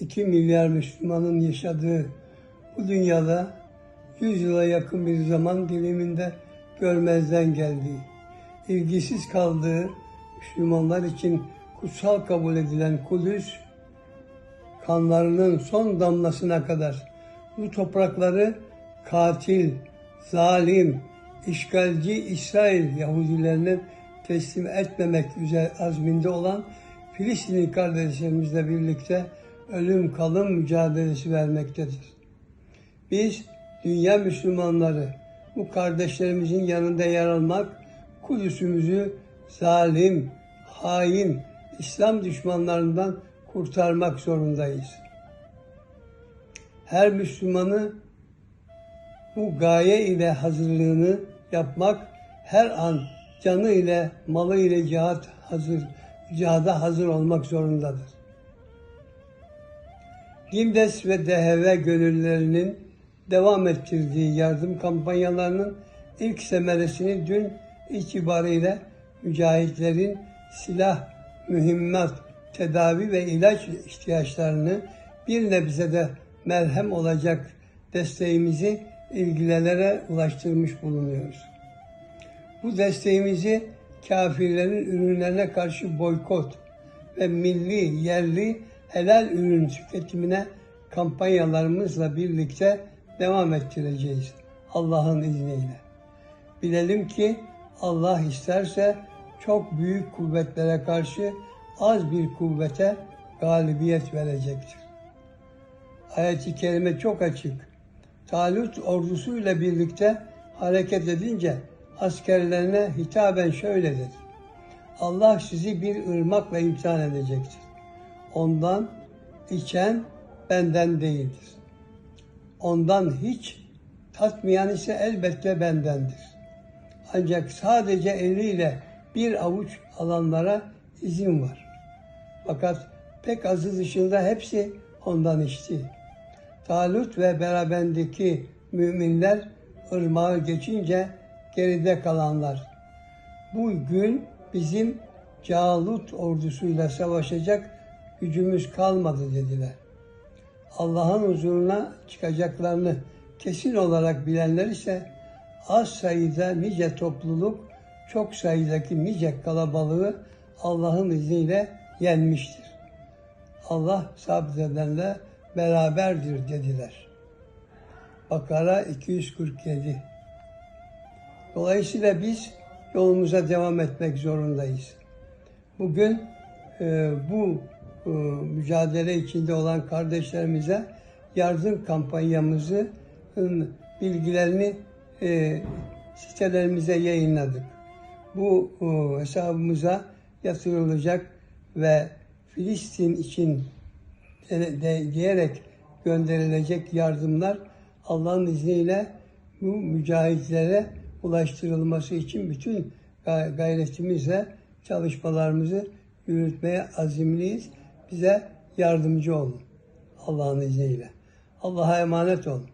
2 milyar Müslümanın yaşadığı bu dünyada 100 yıla yakın bir zaman diliminde görmezden geldiği, ilgisiz kaldığı Müslümanlar için kutsal kabul edilen Kudüs, kanlarının son damlasına kadar bu toprakları katil, zalim, işgalci İsrail Yahudilerine teslim etmemek üzere azminde olan Filistinli kardeşlerimizle birlikte ölüm kalım mücadelesi vermektedir. Biz dünya Müslümanları bu kardeşlerimizin yanında yer almak, Kudüs'ümüzü zalim, hain, İslam düşmanlarından kurtarmak zorundayız. Her Müslümanı bu gaye ile hazırlığını yapmak her an canı ile malı ile cihat hazır cihada hazır olmak zorundadır. Gimdes ve DHV gönüllülerinin devam ettirdiği yardım kampanyalarının ilk semeresini dün itibariyle mücahitlerin silah, mühimmat, tedavi ve ilaç ihtiyaçlarını bir nebze de merhem olacak desteğimizi ilgililere ulaştırmış bulunuyoruz. Bu desteğimizi kafirlerin ürünlerine karşı boykot ve milli, yerli helal ürün tüketimine kampanyalarımızla birlikte devam ettireceğiz Allah'ın izniyle. Bilelim ki Allah isterse çok büyük kuvvetlere karşı az bir kuvvete galibiyet verecektir. Ayet-i kerime çok açık. Talut ordusuyla birlikte hareket edince askerlerine hitaben şöyle dedi. Allah sizi bir ırmakla imtihan edecektir. Ondan içen benden değildir. Ondan hiç tatmayan ise elbette bendendir. Ancak sadece eliyle bir avuç alanlara izin var. Fakat pek azı dışında hepsi ondan içti. Talut ve beraberindeki müminler ırmağı geçince geride kalanlar. Bu gün bizim Calut ordusuyla savaşacak gücümüz kalmadı dediler. Allah'ın huzuruna çıkacaklarını kesin olarak bilenler ise az sayıda nice topluluk, çok sayıdaki nice kalabalığı Allah'ın izniyle yenmiştir. Allah sabredenle beraberdir dediler. Bakara 247 Dolayısıyla biz yolumuza devam etmek zorundayız. Bugün e, bu mücadele içinde olan kardeşlerimize yardım kampanyamızın bilgilerini e, sitelerimize yayınladık. Bu e, hesabımıza yatırılacak ve Filistin için de, diyerek gönderilecek yardımlar Allah'ın izniyle bu mücahitlere ulaştırılması için bütün gay- gayretimizle çalışmalarımızı yürütmeye azimliyiz. Bize yardımcı olun Allah'ın izniyle. Allah'a emanet olun.